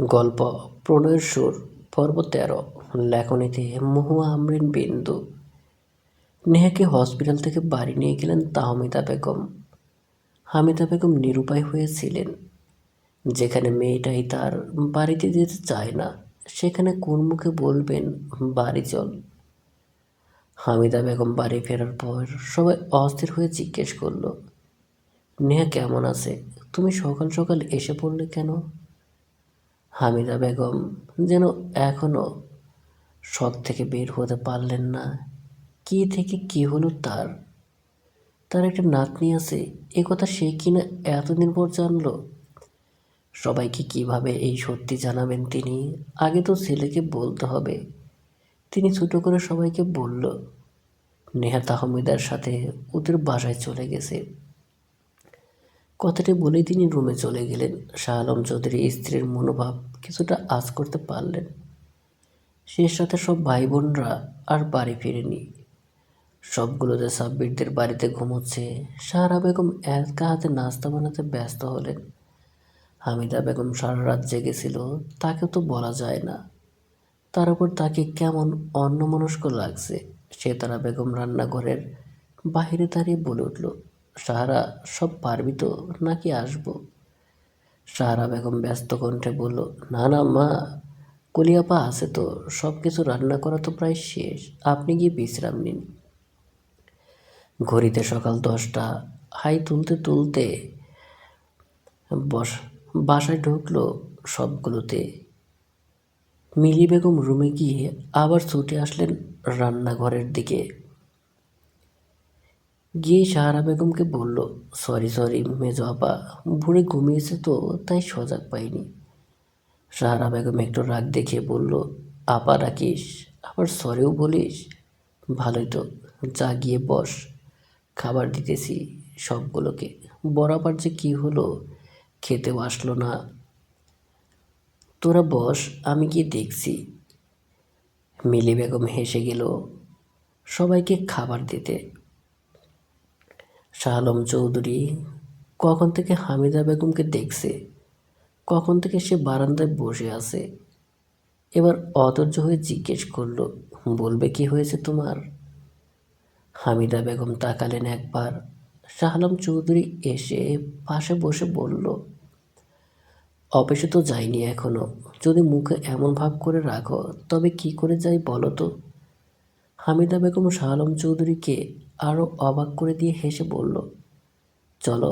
গল্প, প্রণয়ের সুর, পর্ব তেরো, লেখনীতে মহুয়া আমরিন বিন্দু। নেহাকে হসপিটাল থেকে বাড়ি নিয়ে গেলেন তাহমিদা বেগম। হামিদা বেগম নিরুপায় হয়েছিলেন। যেখানে মেয়েটাই তার বাড়িতে যেতে চায় না, সেখানে কোন মুখে বলবেন বাড়ি চল? হামিদা বেগম বাড়ি ফেরার পর সবাই অস্থির হয়ে জিজ্ঞেস করল, নেহা কেমন আছে? তুমি সকাল সকাল এসে পড়লে কেন? হামিদা বেগম যেন এখনও শখ থেকে বের হতে পারলেন না। কি থেকে কি হলো তার? তার একটা নাতনি আছে, এ কথা সে কিনা এতদিন পর জানল? সবাইকে কীভাবে এই সত্যি জানাবেন তিনি? আগে তো ছেলেকে বলতে হবে। তিনি ছোটো করে সবাইকে বলল নেহা তাহমিদার সাথে ওদের বাসায় চলে গেছে। কথাটি বলেই তিনি রুমে চলে গেলেন। শাহ আলম চৌধুরী স্ত্রীর মনোভাব কিছুটা আজ করতে পারলেন। সে সাথে সব ভাই বোনরা আর বাড়ি ফিরেনি। সবগুলোতে সাব্বিরদের বাড়িতে ঘুমোচ্ছে সারা বেগম একা হাতে নাস্তা বানাতে ব্যস্ত হলেন। হামিদা বেগম সারা রাত জেগেছিল তাকে তো বলা যায় না। তার উপর তাকে কেমন অন্যমনস্ক লাগছে, সে তারা বেগম রান্নাঘরের বাহিরে দাঁড়িয়ে বলে উঠল। সাহারা, সব পারবি তো নাকি আসব? সাহারা বেগম ব্যস্ত কণ্ঠে বলল, না না মা, কলিয়াপা আছে তো সব কিছু রান্না করা তো প্রায় শেষ, আপনি গিয়ে বিশ্রাম নিন। ঘড়িতে সকাল দশটা, হাই তুলতে তুলতে বস, বাসায় ঢুকলো সবগুলোতে। মিলি বেগম রুমে গিয়ে আবার ছুটে আসলেন রান্নাঘরের দিকে। গিয়ে সাহারা বেগমকে বলল সরি সরি মেজো আপা ভোরে ঘুমিয়েছে তো তাই সজাগ পাইনি সাহারা বেগম একটু রাগ দেখিয়ে বলল আপা রাখিস আবার সরেও বলিস ভালোই তো যা গিয়ে বস খাবার দিতেছি সবগুলোকে বরাবর যে কি হলো খেতেও আসলো না তোরা বস আমি গিয়ে দেখছি মিলি বেগম হেসে গেল সবাইকে খাবার দিতে শাহ আলম চৌধুরী কখন থেকে হামিদা বেগমকে দেখছে? কখন থেকে সে বারান্দায় বসে আছে? এবার অধৈর্য হয়ে জিজ্ঞেস করল, বলবে কি হয়েছে তোমার? হামিদা বেগম তাকালেন একবার। শাহ আলম চৌধুরী এসে পাশে বসে বলল, অফিসে তো যাইনি এখনও। যদি মুখে এমন ভাব করে রাখো, তবে কি করে যাই বলো তো? হামিদা বেগম শাহ আলম চৌধুরীকে আরও অবাক করে দিয়ে হেসে বলল, চলো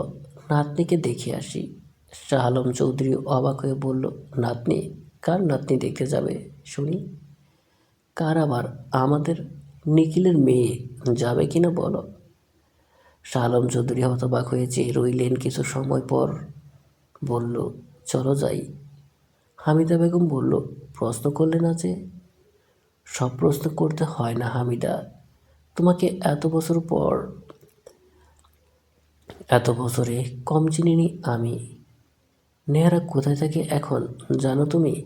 নাতনিকে দেখে আসি। শাহ আলম চৌধুরী অবাক হয়ে বলল, নাতনি, কার নাতনি দেখতে যাবে শুনি? কার আবার আমাদের নিখিলের মেয়ে যাবে কি না বলো? শাহ আলম চৌধুরী হতবাক হয়ে চেয়ে রইলেন কিছু সময় পর। বলল, চলো যাই। হামিদা বেগম বলল, প্রশ্ন করলেন যে? সব প্রশ্ন করতে হয় না হামিদা। তোমাকে এত বছর পর, এত বছরে কম চিনিনি আমি। নেহারা কোথায় থাকে এখন জানো তুমি?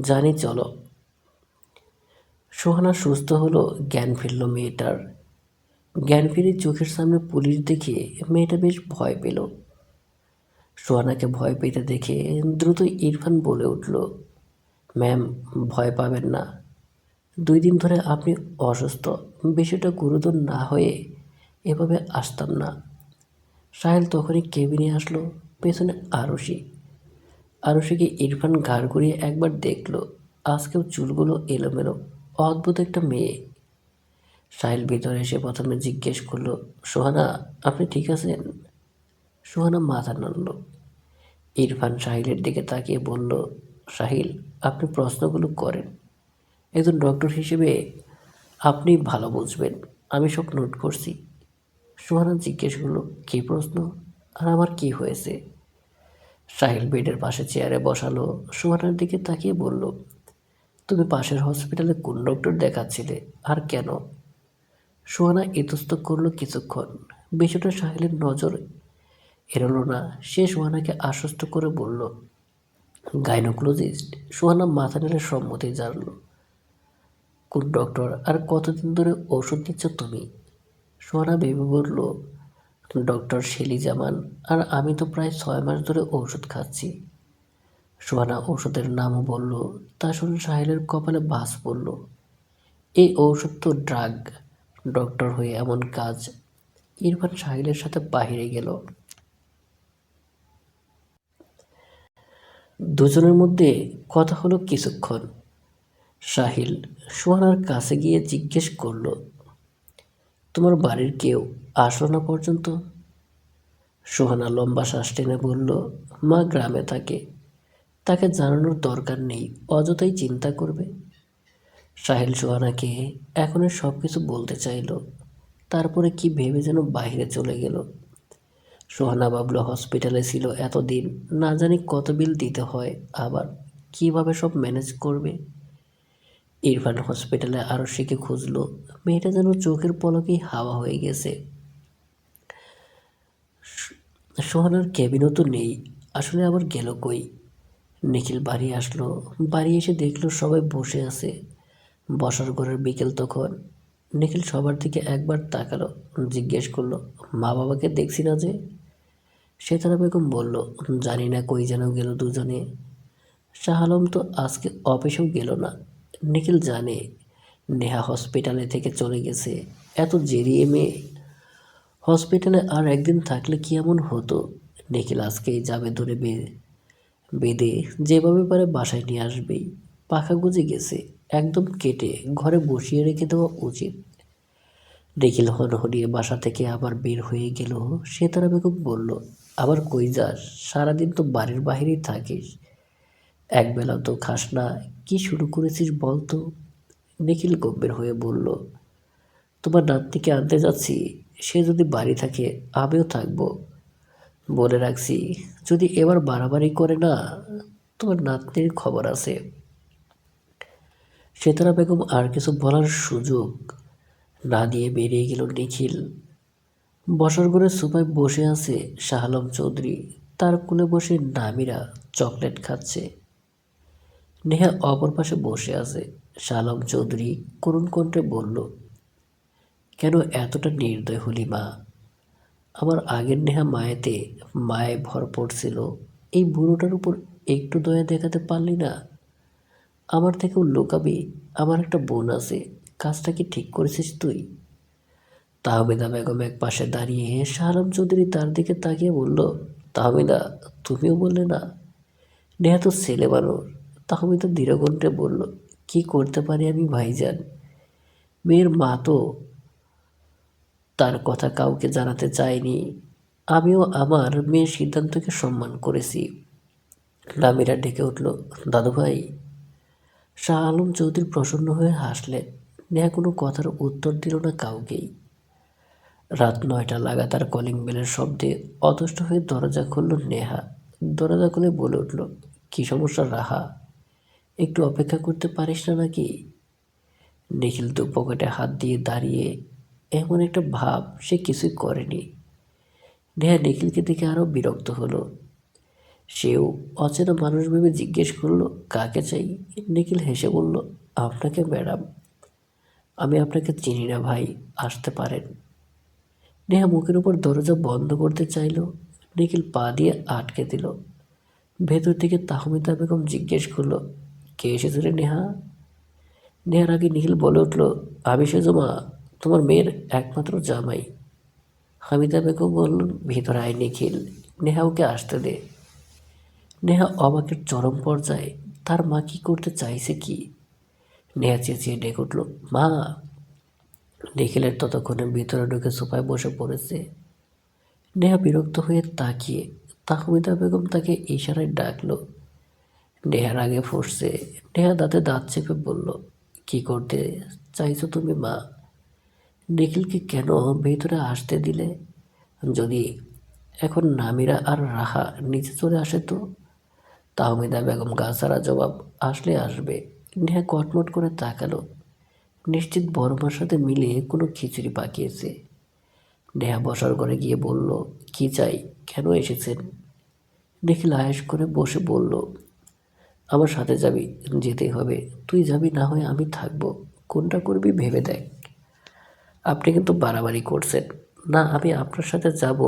জানি, চলো। সোহানা সুস্থ হলো, জ্ঞান ফিরল মেয়েটার। জ্ঞান ফিরে চোখের সামনে পুলিশ দেখে মেয়েটা বেশ ভয় পেল। সোহানাকে ভয় পেতে দেখে দ্রুত ইরফান বলে উঠল, ম্যাম, ভয় পাবেন না। দুই দিন ধরে আপনি অসুস্থ। বিষয়টা গুরুতর না হয়ে এভাবে আসতাম না। সাহেল তখনই কেবিনে আসলো, পেছনে আরশি। আরশিকে ইরফান ঘাড় ঘুরিয়ে একবার দেখল, আজকেও চুলগুলো এলোমেলো, অদ্ভুত একটা মেয়ে। সাহিল ভিতরে এসে প্রথমে জিজ্ঞেস করল, সোহানা, আপনি ঠিক আছেন? সোহানা মাথা নাড়ল। ইরফান সাহিলের দিকে তাকিয়ে বলল, সাহিল, আপনি প্রশ্নগুলো করেন। একজন ডক্টর হিসেবে আপনি ভালো বুঝবেন। আমি সব নোট করছি। সুহানা জিজ্ঞেস করল, কী প্রশ্ন? আর আমার কি হয়েছে? সাহিল বেডের পাশে চেয়ারে বসালো। সুহানার দিকে তাকিয়ে বলল, তুমি পাশের হসপিটালে কোন ডক্টর দেখাচ্ছিলে? আর কেন? সুহানা ইতস্ত করল কিছুক্ষণ। বিষয়টা সাহিলের নজর এড়ালো না। সে সুহানাকে আশ্বস্ত করে বলল গাইনোকোলজিস্ট সুহানা মাথা নেড়ে সম্মতি জানলো। কোন ডক্টর আর কতদিন ধরে ওষুধ দিচ্ছ তুমি? সোহানা ভেবে বলল ডক্টর শেলি জামান আর আমি তো প্রায় ছয় মাস ধরে ওষুধ খাচ্ছি। সোহানা ওষুধের নামও বলল, তা শুনে সাহিলের কপালে বাস পড়ল। এই ঔষধ তো ড্রাগ ডক্টর হয়ে এমন কাজ। ইরফান সাহিলের সাথে বাহিরে গেল। দুজনের মধ্যে কথা হলো কিছুক্ষণ। সাহিল সোহানার কাছে গিয়ে জিজ্ঞেস করল, তোমার বাড়ির কেউ আসলো না পর্যন্ত? সোহানা লম্বা শ্বাস টেনে বলল, মা গ্রামে থাকে। তাকে জানানোর দরকার নেই, অযথাই চিন্তা করবে। সাহিল সোহানাকে এখনই সব কিছু বলতে চাইল, তারপরে কি ভেবে যেন বাইরে চলে গেল। সোহানা বাবলু হসপিটালে ছিল এতদিন, না জানি কত বিল দিতে হয়, আবার কীভাবে সব ম্যানেজ করবে? ইরফান হসপিটালে আরও শিখে খুঁজলো। মেয়েটা যেন চোখের পলকেই হাওয়া হয়ে গেছে। সোহানার ক্যাবিনও তো নেই। আসলে আবার গেল কই? নিখিল বাড়ি আসলো। বাড়ি এসে দেখল সবাই বসে আছে। বসার ঘরের বিকেল তখন। নিখিল সবার দিকে একবার তাকালো, জিজ্ঞেস করল, মা বাবাকে দেখছি না যে? সেতারা বেগম বলল, জানি না কই যেন গেল দুজনে। শাহ আলম তো আজকে অফিসেও গেল না। নিখিল জানে নেহা হসপিটালে থেকে চলে গেছে। এত জেরিয়ে মেয়ে। হসপিটালে আর একদিন থাকলে কি এমন হতো? নিখিল আজকেই যাবে ধরে বেঁধে যেভাবে পারে বাসায় নিয়ে আসবেই। পাখা গুজে গেছে, একদম কেটে ঘরে বসিয়ে রেখে দেওয়া উচিত। নিখিল হনহনিয়ে বাসা থেকে আবার বের হয়ে গেল। সে তারা বেগম বলল, আবার কই যাস? সারাদিন তো বাড়ির বাইরেই থাকিস। একবেলা তো খাস না, কি শুরু করেছিস বল তো নিখিল গম্ভীর হয়ে বলল, তোমার নাতনিকে আনতে যাচ্ছি, সে যদি বাড়ি থাকে, আমিও থাকব। বলে রাখছি, যদি এবার বাড়াবাড়ি করে না, তোমার নাতনির খবর আছে। সেতারা বেগম আর কিছু বলার সুযোগ না দিয়ে বেরিয়ে গেল নিখিল। বসার ঘরে সোফায় বসে আছে শাহ আলম চৌধুরী, তার কোলে বসে নামিরা চকলেট খাচ্ছে। নেহা অপর পাশে বসে আছে শাহ আলম চৌধুরী করুণ কণ্ঠে বলল, কেন এতটা নির্দয় হলি মা? আমার আগের নেহা মায়েতে মায়ে ভর পড়ছিল। এই বুড়োটার উপর একটু দয়া দেখাতে পারলি না? আমার থেকেও লোকাবি, আমার একটা বোন আছে, কাজটা কি ঠিক করেছিস তুই? তাহমিদা বেগম এক পাশে দাঁড়িয়ে শাহরাম চৌধুরী তার দিকে তাকিয়ে বলল, তাহমিদা, তুমিও বললে না? নেহা তো ছেলে মানুষ তাহমিদা দৃঢ়কণ্ঠে বলল, কি করতে পারি আমি, ভাইজান? মেয়ের মা তো তার কথা কাউকে জানাতে চায়নি। আমিও আমার মেয়ের সিদ্ধান্তকে সম্মান করেছি। নামিরা ডেকে উঠল, দাদুভাই। শাহ আলম চৌধুরী প্রসন্ন হয়ে হাসলেন নেহা কোনো কথার উত্তর দিল না কাউকেই। রাত নয়টা লাগাতার কলিং বেলের শব্দে অতুষ্ট হয়ে দরজা খুলল নেহা। দরজা খুলে বলে উঠল, কী সমস্যা রাহা? একটু অপেক্ষা করতে পারিস না নাকি? নিখিল তো পকেটে হাত দিয়ে দাঁড়িয়ে এমন একটা ভাব সে কিছুই করেনি। নেহা নিখিলকে দেখে আরও বিরক্ত হলো। সেও অচেনা মানুষ ভেবে জিজ্ঞেস করল, কাকে চাই? নিখিল হেসে বলল, আপনাকে, ম্যাডাম। আমি আপনাকে চিনি না ভাই, আসতে পারেন। নেহা মুখের উপর দরজা বন্ধ করতে চাইলো। নিখিল পা দিয়ে আটকে দিল। ভেতর থেকে তাহমিদা বেগম জিজ্ঞেস করল কে এসেছে নেহা? নেহার আগে নিখিল বলে উঠল আমি সেজমা তোমার মেয়ের একমাত্র জামাই। হামিদা বেগম বললেন ভিতরে আয় নিখিল, নেহা ওকে আসতে দে। নেহা অবাকের চরম পর্যায়ে, তার মা কি করতে চাইছে কি? নেহা চেঁচিয়ে ডেকে উঠল, মা! নিখিলের ততক্ষণে ভিতরে ঢুকে সোফায় বসে পড়েছে। নেহা বিরক্ত হয়ে তাকিয়ে তাহমিদা বেগম তাকে ইশারায় ডাকলো নেহার আগে ফুসছে নেহা দাঁতে দাঁত চেপে বলল, কি করতে চাইছো তুমি, মা? নিখিলকে কেন ভেতরে আসতে দিলে? যদি এখন নামিরা আর রাহা নিচে চলে আসে তো? তাহমিদা বেগম গাছারা জবাব, আসলে আসবে। নেহা কটমট করে তাকালো। নিশ্চিত বড় মার সাথে মিলে কোনো খিচুড়ি পাকিয়েছে। নেহা বসার ঘরে গিয়ে বলল, কি চাই? কেন এসেছেন? নিখিল আয়েস করে বসে বলল আমার সাথে যাবি, যেতেই হবে। তুই যাবি না হয় আমি থাকব। কোনটা করবি ভেবে দেখ। আপনি কিন্তু বাড়াবাড়ি করছেন। না, আমি আপনার সাথে যাব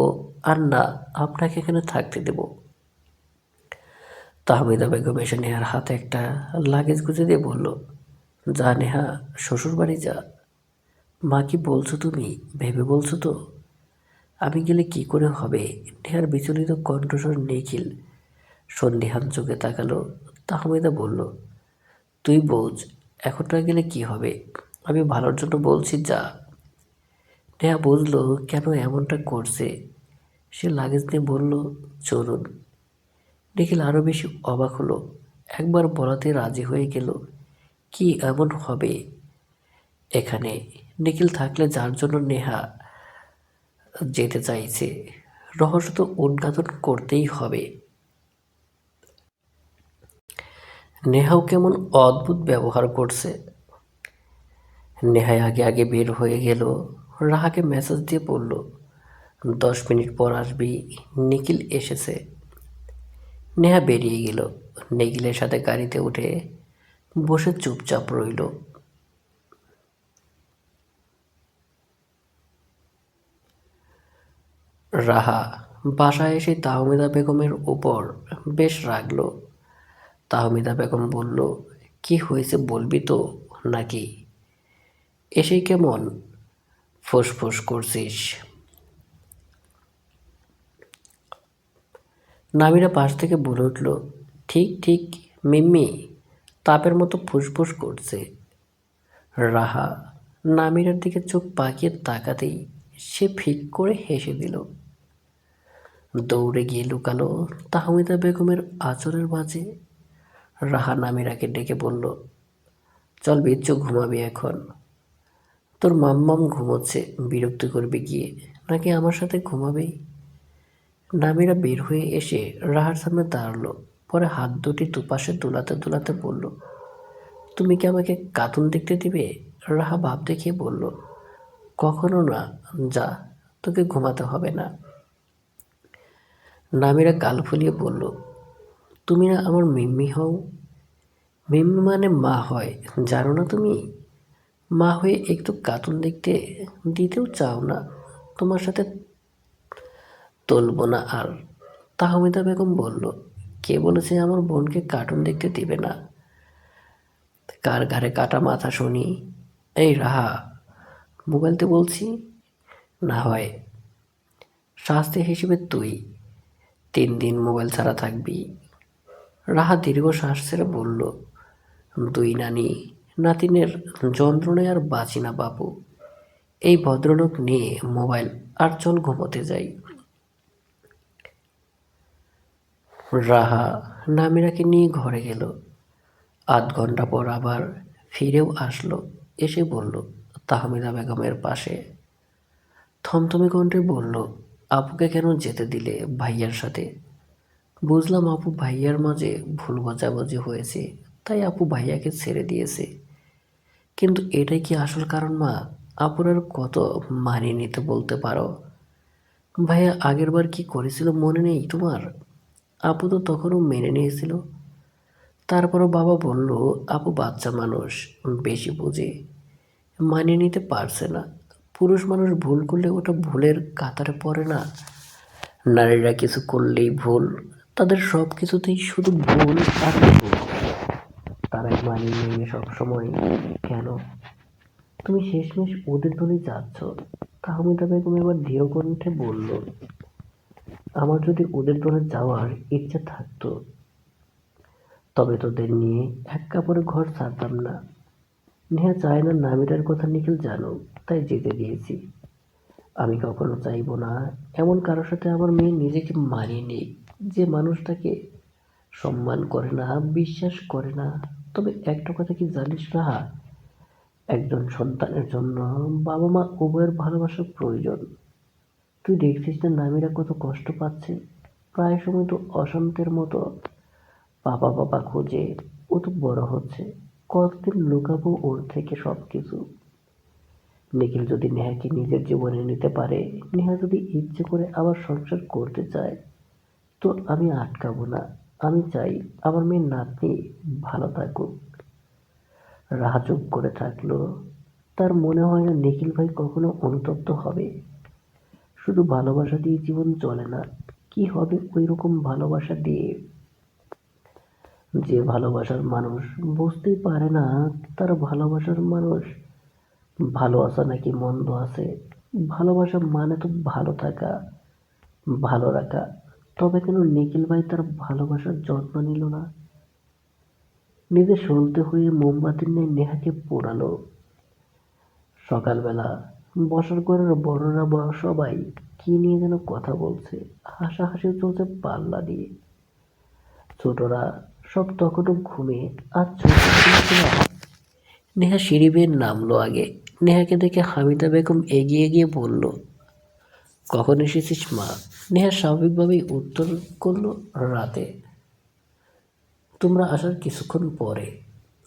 আর না, আপনাকে এখানে থাকতে দেব। তাহমিদা বেগম এসে নেহার হাতে একটা লাগেজ গুঁজে দিয়ে বলল, যা নেহা, শ্বশুরবাড়ি যা। মা কি বলছো তুমি? ভেবে বলছো তো? আমি গেলে কি করে হবে? নেহার বিচলিত কণ্ঠস্বর নিখিল সন্ধিহান চোখে তাকালো। তাহমিদা বলল, তুই বোঝ, এখন না গেলে কি হবে? আমি ভালোর জন্য বলছি, যা। নেহা বুঝলো কেন এমনটা করছে। সে লাগেজ নিয়ে বলল, চলুন। নিখিল আরও বেশি অবাক হলো। একবার বলাতে রাজি হয়ে গেল, কি এমন হবে? এখানে নিখিল থাকলে যার জন্য নেহা যেতে চাইছে, রহস্য তো উদ্ঘাটন করতেই হবে। নেহাও কেমন অদ্ভুত ব্যবহার করছে। নেহাই আগে আগে বের হয়ে গেল। রাহাকে মেসেজ দিয়ে বলল, দশ মিনিট পর আসবি। নিখিল এসেছে। নেহা বেরিয়ে গেল। নিখিলের সাথে গাড়িতে উঠে বসে চুপচাপ রইল। রাহা বাসায় এসে তাহমিদা বেগমের উপর বেশ রাগলো। তাহমিদা বেগম বলল, কি হয়েছে বলবি তো নাকি? এসে কেমন ফুসফুস করছিস? নামিরা পাশ থেকে বলে উঠল, ঠিক ঠিক, মিম্মি, তাপের মতো ফুসফুস করছে। রাহা নামিরার দিকে চোখ পাকিয়ে তাকাতেই সে ফিক করে হেসে দিল। দৌড়ে গিয়ে লুকালো তাহমিদা বেগমের আচরের মাঝে। রাহা নামিরাকে ডেকে বলল, চল বিচ্ছু ঘুমাবি এখন। তোর মাম্মাম ঘুমোচ্ছে, বিরক্ত করবে গিয়ে। নাকি আমার সাথে ঘুমাবেই নামিরা বের হয়ে এসে রাহার সামনে দাঁড়াল, পরে হাত দুটি দুপাশে দোলাতে দোলাতে বলল, তুমি কি আমাকে কার্টুন দেখতে দিবে? রাহা ভাব দেখিয়ে বলল, কখনো না, যা, তোকে ঘুমাতে হবে না। নামিরা গাল ফুলিয়ে বলল তুমি না আমার মিম্মি হও। মিম্মি মানে মা হয়। জানো না তুমি? মা হয়ে একটু কার্টুন দেখতে দিতেও চাও না। তোমার সাথে তুলবো না আর। তাহমিদা বেগম বলল, কে বলেছে আমার বোনকে কার্টুন দেখতে দিবে না? কার ঘাড়ে কাটা মাথা শুনি? এই রাহা মোবাইলতে বলছি। না হয়। শাস্তি হিসেবে তুই। তিন দিন মোবাইল ছাড়া থাকবি। রাহা দীর্ঘ শ্বাস ছেড়ে বলল, দুই নানি, নাতিনের যন্ত্রণায় আর বাঁচি না বাবু এই ভদ্রলোক নিয়ে মোবাইল আর চল ঘুমোতে যাই। রাহা নামিরাকে নিয়ে ঘরে গেল। আধ ঘণ্টা পর আবার ফিরেও আসলো। এসে বলল, তাহমিদা বেগমের পাশে। থমথমে কণ্ঠে বলল, আপুকে কেন যেতে দিলে ভাইয়ার সাথে? বুঝলাম আপু ভাইয়ার মাঝে ভুল বোঝাবুঝি হয়েছে, তাই আপু ভাইয়াকে ছেড়ে দিয়েছে। কিন্তু এটাই কি আসল কারণ মা? আপুর আর কত মানিয়ে নিতে বলতে পারো? ভাইয়া আগেরবার কি করেছিল মনে নেই তোমার? আপু তো তখনও মেনে নিয়েছিল। তারপরও বাবা বলল, আপু বাচ্চা মানুষ, বেশি বুঝে। মানিয়ে নিতে পারছে না। পুরুষ মানুষ ভুল করলে ওটা ভুলের কাতারে পড়ে না। নারীরা কিছু করলেই ভুল। তাদের সব কিছুতেই শুধু ভুল আর তারাই মানিয়ে নিয়ে সবসময় কেন? তুমি শেষমেশ ওদের দলে যাচ্ছ। তাহমিদা বেগম এবার দৃঢ় কণ্ঠে বলল, আমার যদি ওদের দলে যাওয়ার ইচ্ছা থাকতো, তবে তোদের নিয়ে এক কাপড়ে ঘর ছাড়তাম না। নেহা চায় না নামিটার কথা নিখিল জানো তাই যেতে দিয়েছি। আমি কখনো চাইব না, এমন কারোর সাথে আমার মেয়ে নিজেকে মানিয়ে নিক। যে মানুষটাকে সম্মান করে না, বিশ্বাস করে না, তবে একটা কথা কি জানিস না? একজন সন্তানের জন্য বাবা মা উভয়ের ভালোবাসার প্রয়োজন। তুই দেখছিস না নামীরা কত কষ্ট পাচ্ছে? প্রায় সময় তো অশান্তের মতো পাপা পাপা খোঁজে, ও তো বড় হচ্ছে। কতদিন লুকাবো ওর থেকে সব কিছু নিখিল যদি নেহাকে নিজের জীবনে নিতে পারে, নেহা যদি ইচ্ছে করে আবার সংসার করতে চায় তো আমি আটকাবো না। আমি চাই আমার মেয়ের নাতনি ভালো থাকুক। চুপ করে থাকল। তার মনে হয় না নিখিল ভাই কখনো অনুতপ্ত হবে। শুধু ভালোবাসা দিয়ে জীবন চলে না, কি হবে ওই রকম ভালোবাসা দিয়ে? যে ভালোবাসার মানুষ বুঝতেই পারে না তার ভালোবাসার মানুষ। ভালো আছে নাকি মন্দ আছে? ভালোবাসা মানে তো ভালো থাকা, ভালো রাখা। তবে কেন নিখিল ভাই তার ভালোবাসার যত্ন নিল না? নিজে সলতে হয়ে মোমবাতির ন্যায় নেহাকে পোড়ালো। সকালবেলা বসার ঘরের বড়রা বা সবাই কি নিয়ে যেন কথা বলছে হাসাহাসি চলছে পাল্লা দিয়ে। ছোটরা সব তখনও ঘুমে আর নেহা সিঁড়ি বেয়ে নামলো আগে। নেহাকে দেখে হামিদা বেগম এগিয়ে গিয়ে বলল কখন এসেছিস মা? নেহা স্বাভাবিকভাবেই উত্তর করল, রাতে। তোমরা আসার কিছুক্ষণ পরে।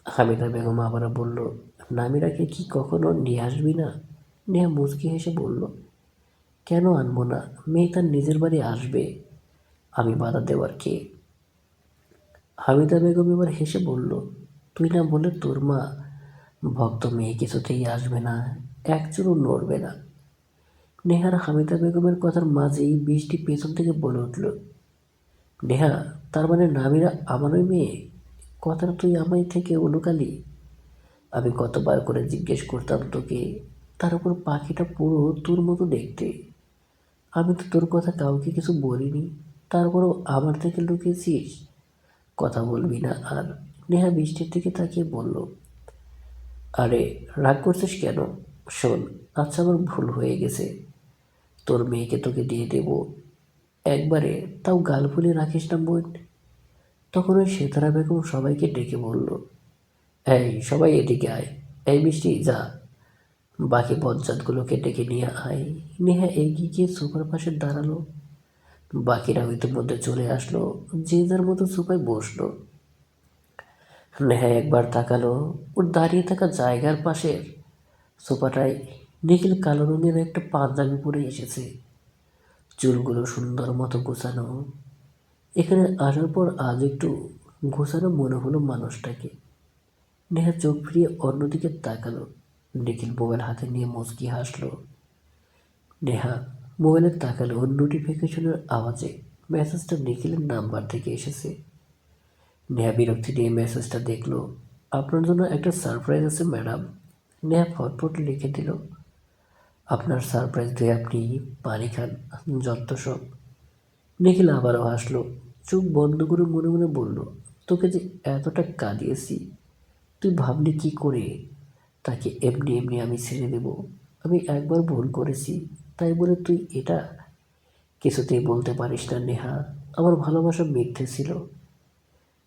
হামিদা বেগম আবার বলল, নামিরাকে কি কখনো নিয়ে আসবি না? নেহা মুচকি হেসে বলল, কেন আনব না? মেয়ে তার নিজের বাড়ি আসবে। আমি বাধা দেওয়ার কে? হামিদা বেগম এবার হেসে বলল, তুই না বলে তোর মা ভক্ত মেয়ে কিছুতেই আসবে না একচুরও নড়বে না। নেহার হামিদা বেগমের কথার মাঝেই বৃষ্টি পেছন থেকে বলে উঠল, নেহা, তার মানে নামিরা আমারই মেয়ে? কথাটা তুই আমায় থেকে অনুকালি আমি কতবার করে জিজ্ঞেস করতাম তোকে, তার উপর পাখিটা পুরো তোর মতো দেখতে। আমি তো তোর কথা কাউকে কিছু বলিনি তারপরও আমার থেকে লুকিয়েছিস? কথা বলবি না আর, নেহা বৃষ্টির দিকে তাকিয়ে বলল। আরে, রাগ করছিস কেন? শোন আচ্ছা আমার ভুল হয়ে গেছে। তোর মেয়েকে তোকে দিয়ে দেব। একবারে তাও গাল ফুলে রাখিস না বোন। তখন ওই সেতারা বেগম সবাইকে ডেকে বলল, এই, সবাই এদিকে আয়। এই, মিষ্টি, যা। বাকি পঞ্চায়েতগুলোকে ডেকে নিয়ে আয়। নেহা এগিয়ে গিয়ে সোফার পাশে দাঁড়াল। বাকিরা ইতিমধ্যে চলে আসলো, যে যার মতো সোফায় বসল। নেহা একবার তাকালো, ওর দাঁড়িয়ে থাকা জায়গার পাশের সোফাটায় নিখিল কালো রঙের একটা পাঞ্জাবি পরে এসেছে। চুলগুলো সুন্দর মতো গোছানো। এখানে আসার পর আজ একটু গোছানো মনে হলো মানুষটাকে। নেহা চোখ ফিরিয়ে অন্যদিকে তাকালো। নিখিল মোবাইল হাতে নিয়ে মুচকি হাসলো। নেহা মোবাইলে তাকালো নোটিফিকেশনের আওয়াজে। মেসেজটা নিখিলের নাম্বার থেকে এসেছে। নেহা বিরক্তি নিয়ে মেসেজটা দেখল। আপনার জন্য একটা সারপ্রাইজ আছে ম্যাডাম নেহা ফটফট লিখে দিল আপনার সারপ্রাইজ দিয়ে আপনি পানি খান। যত সব। নিখিল আবারও হাসলো। চোখ বন্ধ করে মনে মনে বলল, তোকে যে এতটা কাঁদিয়েছি, তুই ভাবলি কি করে? তাকে এমনি এমনি আমি ছেড়ে দেব। আমি একবার ভুল করেছি, তাই বলে তুই এটা কিছুতেই বলতে পারিস না নেহা। আমার ভালোবাসা মিথ্যে ছিল।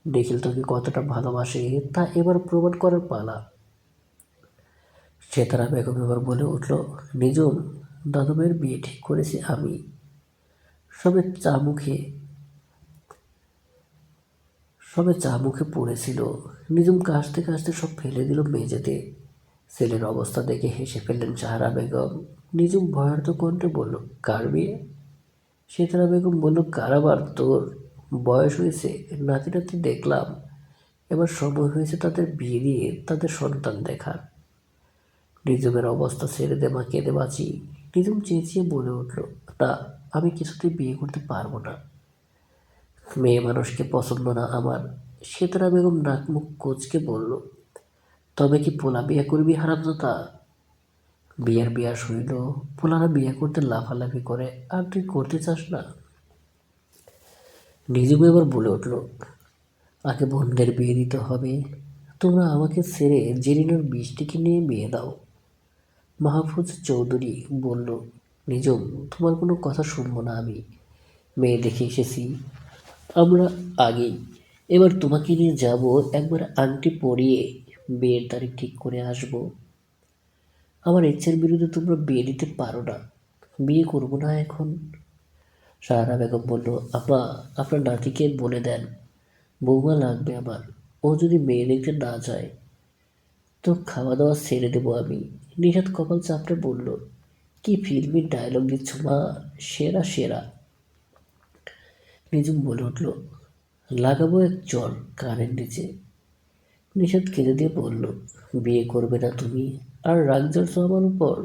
নিখিল তোকে কতটা ভালোবাসে, তা এবার প্রমাণ করার পালা। সেতারা বেগম এবার বলে উঠল নিজম দাদুমের বিয়ে ঠিক করেছি আমি। সবে চা মুখে, সবে চা মুখে পড়েছিল। নিজম কাশতে কাশতে সব ফেলে দিল মেঝেতে। ছেলের অবস্থা দেখে হেসে ফেললেন সাহারা বেগম। নিজম ভয়ার্থ কণ্ঠে বলল, কার বিয়ে? সেতারা বেগম বলল, কারাবার তোর। বয়স হয়েছে, নাতি নাতি দেখলাম। এবার সময় হয়েছে তাদের বিয়ে দিয়ে তাদের সন্তান দেখার। নিজমের অবস্থা ছেড়ে দে, মা, কেঁদে বাঁচি। নিজম চেঁচিয়ে বলে উঠল না আমি কিছুতেই বিয়ে করতে পারব না। মেয়ে মানুষকে পছন্দ না আমার। সেতারা বেগম নাক মুখ কোচকে বলল, তবে কি পোলা বিয়ে করবি, হারামজাদা? বিয়ার বিয়া শুইল পোলারা বিয়ে করতে লাফালাফি করে, আর তুই করতে চাস না? নিজেও এবার বলে উঠল, আগে বোনদের বিয়ে দিতে হবে। তোমরা আমাকে ছেড়ে জেরিনার বৃষ্টিকে নিয়ে বিয়ে দাও। মাহফুজ চৌধুরী বলল নিজম তোমার কোনো কথা শুনব না আমি। মেয়ে দেখে এসেছি। আমরা আগেই। এবার তোমাকে নিয়ে যাব, একবার আংটি পরিয়ে বিয়ের তারিখ ঠিক করে আসব। আমার ইচ্ছের বিরুদ্ধে তোমরা বিয়ে দিতে পারো না। বিয়ে করব না এখন। সাহারা বেগম বলল, আপা, আপনার নাতিকে বলে দেন। বৌমা লাগবে আমার। ও যদি মেয়ে দেখতে না যায়, তো খাওয়া দাওয়া ছেড়ে দেবো আমি। নিষাদ কপাল চাপড়ে বলল, কি ফিল্মি ডায়লগ দিচ্ছ মা? সেরা সেরা। নিজুম বলে উঠল, লাগাবো এক জল কানের নিচে। নিষাদ কেঁদে দিয়ে বলল, বিয়ে করবে না তুমি, আর রাগ জ্বলছো আমার উপর।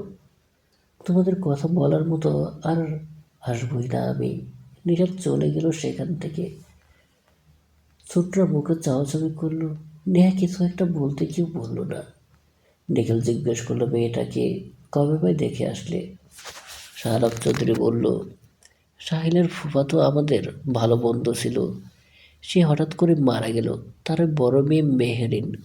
তোমাদের কথা বলার মতো আর আসবই না আমি। নিষাদ চলে গেল সেখান থেকে। ছোটরা মুখে চাওয়াচাওয়ি করল, নেহা কিছু একটা বলতে কেউ বলল না। নিখিল জিজ্ঞেস করল মেয়েটাকে কবে ভাই দেখে আসলে? শাহরফ চৌধুরী বলল সাহিলের ফুফাতো আমাদের ভালো বন্ধু ছিল। সে হঠাৎ করে মারা গেল। তার বড় মেয়ে মেহেরিন।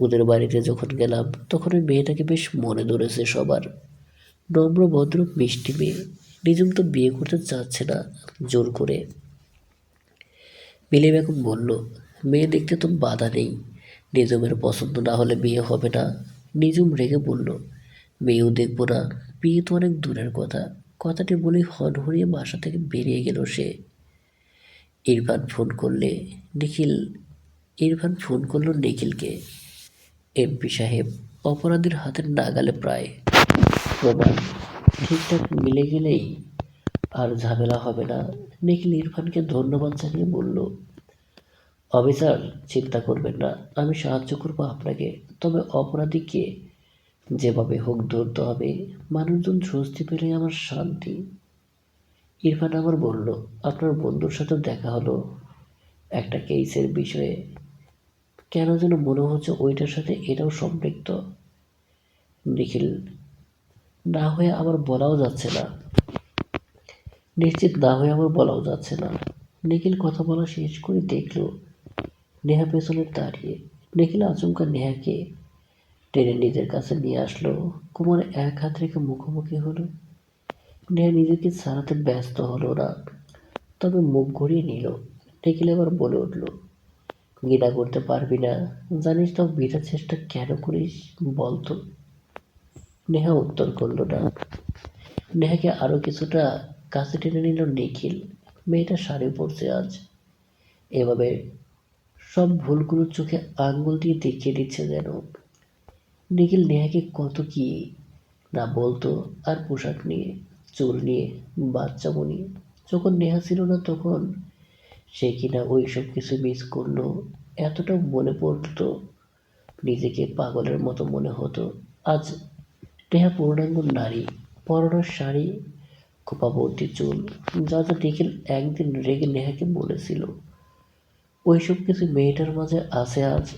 ওদের বাড়িতে যখন গেলাম, তখন ওই মেয়েটাকে বেশ মনে ধরেছে সবার। নম্র, ভদ্র, মিষ্টি মেয়ে। নিজুম তো বিয়ে করতে চাচ্ছে না, জোর করে। মিলে বেগম বলল, মেয়ে দেখতে তো বাধা নেই। নিজুমের পছন্দ না হলে বিয়ে হবে না। নিজুম রেগে বলল, মেয়েও দেখব না বিয়ে তো অনেক দূরের কথা। কথাটি বলে হনহরিয়ে বাসা থেকে বেরিয়ে গেল সে। ইরফান ফোন করলে, নিখিল, ইরফান ফোন করল নিখিলকে। এমপি সাহেব অপরাধীর হাতের নাগালে প্রায়। প্রমাণ ঠিকঠাক মিলে গেলেই আর ঝামেলা হবে না। নিখিল ইরফানকে ধন্যবাদ জানিয়ে বলল অফিসার চিন্তা করবেন না। আমি সাহায্য করব আপনাকে। তবে অপরাধীকে যেভাবে হোক ধরতে হবে। মানুষজন স্বস্তি পেলে আমার শান্তি। ইরফান আমার বলল, আপনার বন্ধুর সাথে দেখা হলো একটা কেসের বিষয়ে। কেন যেন মনে হচ্ছে ওইটার সাথে এটাও সম্পৃক্ত। নিখিল, না হয়ে আবার বলাও যাচ্ছে না। নিশ্চিত না হয়ে আমার বলাও যাচ্ছে না। নিখিল কথা বলা শেষ করে দেখল নেহা পেছনে দাঁড়িয়ে নিখিল আচমকা নেহাকে টেনে নিজের কাছে নিয়ে আসলো। কুমার এক হাত রেখে মুখোমুখি হলো। নেহা নিজেকে সারাতে ব্যস্ত হলো না, তবে মুখ ঘুরিয়ে নিল। নিখিল এবার বলে উঠল, ঘৃণা করতে পারবি না। জানিস তো বৃথা চেষ্টা কেন করিস বলতো নেহা উত্তর করল না। নেহাকে আরও কিছুটা কাছে টেনে নিল নিখিল। মেয়েটা শাড়ি পরছে আজ। এভাবে সব ভুলগুলো চোখে আঙ্গুল দিয়ে দেখিয়ে দিচ্ছে যেন। নিখিল নেহাকে কত কি না বলতো, আর পোশাক নিয়ে, চুল নিয়ে বাচ্চামো নিয়ে যখন নেহা ছিল না তখন সে কিনা ওই সব কিছু মিস করল এতটা মনে পড়তো নিজেকে পাগলের মতো মনে হতো। আজ নেহা পূর্ণাঙ্গ নারী পরনের শাড়ি খোপাবর্তী চুল, যা যা নিখিল একদিন রেগে নেহাকে বলেছিল। ওইসব কিছু মেয়েটার মাঝে আছে আজ।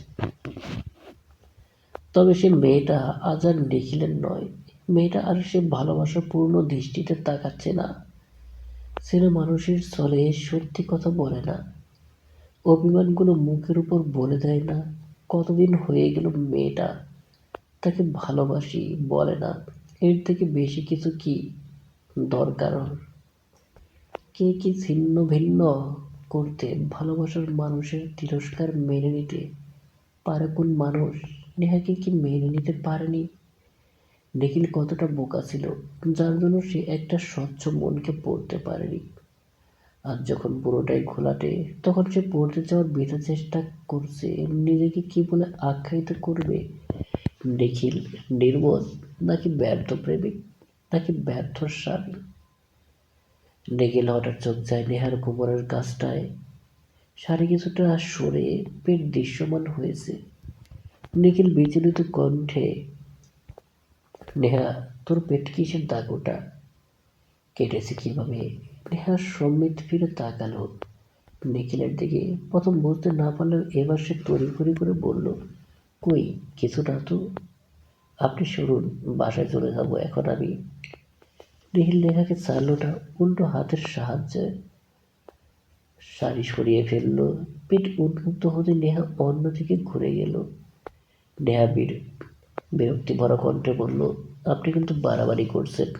তবে সে মেয়েটা আজ আর নিখিলের নয়। মেয়েটা আর সে ভালোবাসার পূর্ণ দৃষ্টিতে তাকাচ্ছে না। ছেলে মানুষের চলে সত্যি কথা বলে না। অভিমানগুলো মুখের উপর বলে দেয় না কতদিন হয়ে গেল মেয়েটা। তাকে ভালোবাসি বলে না। এর থেকে বেশি কিছু কি দরকার? কে কি ছিন্ন ভিন্ন? করতে ভালোবাসার মানুষের তিরস্কার মেনে নিতে পারে কোন মানুষ? নেহাকে কি মেনে নিতে পারেনি? নিখিল কতটা বোকা ছিল, যার জন্য সে একটা স্বচ্ছ মনকে পড়তে পারেনি। আর যখন পুরোটাই ঘোলাটে তখন সে পড়তে যাওয়ার বৃথা চেষ্টা করছে, নিজেকে কি বলে আখ্যায়িত করবে? নিখিল নির্বোধ, নাকি ব্যর্থ প্রেমিক, নাকি ব্যর্থ স্বামী? নিখিল হঠাৎ চোখ যায় নেহার কোমরের গাছটায়। শাড়ি কিছুটা সরে পেট দৃশ্যমান হয়েছে। নিখিল বিচলিত কণ্ঠে, নেহা, তোর পেট কিসের দাগ ওটা? কেটেছে কীভাবে? নেহা, সম্মিত ফিরে তাকালো। নিখিলের দিকে প্রথম বুঝতে না পারলেও এবার সে তড়িঘড়ি করে বলল, কই কিছু না তো। আপনি শুনুন বাসায় চলে যাব, এখন আমি। নিখিল নেহাকে চালোটা উল্টো হাতের সাহায্যে শাড়ি সরিয়ে ফেলল। পেট উন্মুক্ত হতে নেহা অন্যদিকে ঘুরে গেল। নেহা বীর বিরক্তি ভরা কণ্ঠে বলল, আপনি কিন্তু বাড়াবাড়ি করছেন।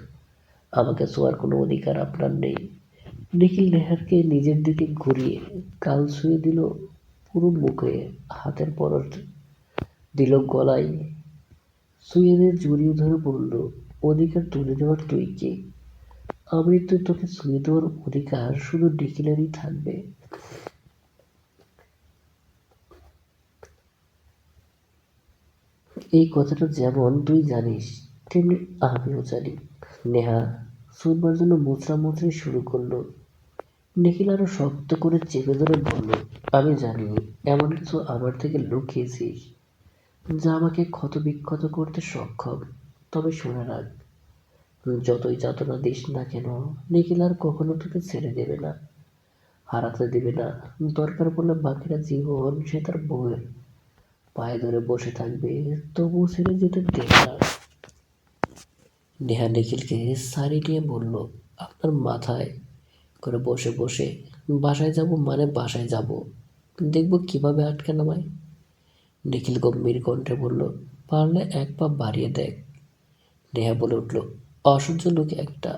আমাকে ছোঁয়ার কোনো অধিকার আপনার নেই। নিখিল নেহারকে নিজের দিকে ঘুরিয়ে কাল শুয়ে দিল পুরো মুখে হাতের পরশ দিল গলায়। শুয়ে দিয়ে জড়িয়ে ধরে বলল অধিকার তুলে দেওয়ার তুই কে? আমি তো তোকে ছুঁয়ে দেওয়ার অধিকার শুধু নিখিলেরই থাকবে। এই কথাটা যেমন তুই জানিস, তেমনি আমিও জানি। নেহা শুনবার জন্য মুচড়া মুচড়ি শুরু করল। নিখিল আরও শক্ত করে চেপে ধরে বলল, আমি জানি, এমন কিছু আমার থেকে লুকিয়েছিস, যা আমাকে ক্ষত বিক্ষত করতে সক্ষম। তবে শুনে রাখ যতই যাতনা দিস না কেন, নিখিল আর কখনো তোকে ছেড়ে দেবে না, হারাতে দেবে না। দরকার পড়লে বাকিরা জীবন সে তার বউয়ের পায়ে ধরে বসে থাকবে তবু ছেড়ে যেতে দেবে না। নেহা নিখিলকে সারি নিয়ে বলল, আপনার মাথায় করে বসে বসে বাসায় যাব মানে বাসায় যাব। দেখব কীভাবে আটকে নামায়। নিখিল গম্ভীর কণ্ঠে বলল, পারলে এক পা বাড়িয়ে দেখ। নেহা বলে উঠল, অসহ্য লোক একটা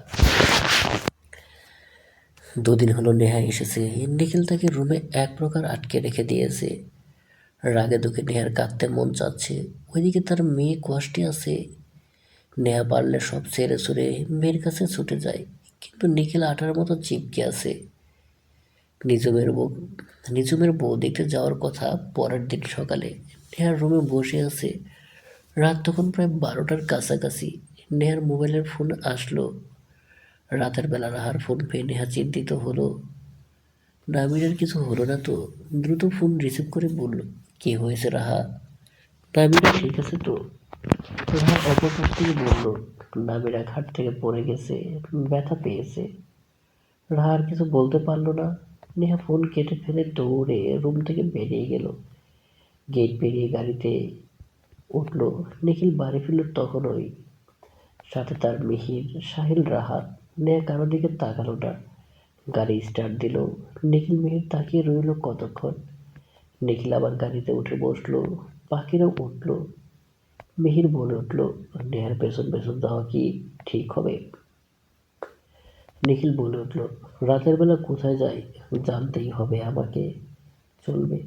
দুদিন হলো নেহা এসেছে। নিখিল তাকে রুমে এক প্রকার আটকে রেখে দিয়েছে। রাগে দুঃখে নেহার কাঁদতে মন চাচ্ছে। ওইদিকে তার মেয়ে কষ্টে আছে। নেহা পারলে সব ছেড়ে ছুড়ে মেয়ের কাছে ছুটে যায়, কিন্তু নিখিল আটার মতো চিপকে আছে। নিজমের বউ নিজমের বউ দেখতে যাওয়ার কথা পরের দিন সকালে। নেহার রুমে বসে আছে। রাত তখন প্রায় বারোটার কাছাকাছি। নেহার মোবাইলের ফোন আসলো। রাতের বেলা রাহার ফোন পেয়ে নেহা চিন্তিত হলো। নামিরার কিছু হলো না তো? দ্রুত ফোন রিসিভ করে বলল, কি হয়েছে রাহা? নামিরা ঠিক আছে তো? রাহা অপর থেকে বলল নামিরা ঘাট থেকে পড়ে গেছে, ব্যথা পেয়েছে। রাহা আর কিছু বলতে পারল না। নেহা ফোন কেটে ফেলে দৌড়ে রুম থেকে বেরিয়ে গেল। গেট পেরিয়ে গাড়িতে উঠল। নিখিল বাড়ি ফিরল তখনই। সাথে তার মিহির, সাহিল, রাহাত নেয়া কারও দিকে তাকালো না। গাড়ি স্টার্ট দিল। নিখিল মিহির তাকিয়ে রইল কতক্ষণ? নিখিল আবার গাড়িতে উঠে বসল। পাখিরাও উঠল। মিহির বলে উঠল, নেহার পেছন পেছন যাওয়া কি ঠিক হবে? নিখিল বলে উঠল, রাতের বেলা কোথায় যাই? জানতেই হবে আমাকে। চলবে।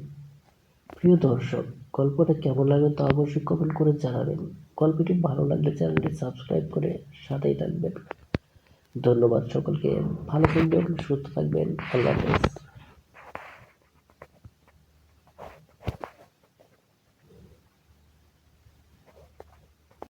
প্রিয় দর্শক, গল্পটা কেমন লাগবে তা অবশ্যই কমেন্ট করে জানাবেন। গল্পটি ভালো লাগলে চ্যানেলটি সাবস্ক্রাইব করে সাথেই থাকবেন। ধন্যবাদ সকলকে। ভালো থাকবেন, সুস্থ থাকবেন। আল্লাহ হাফেজ।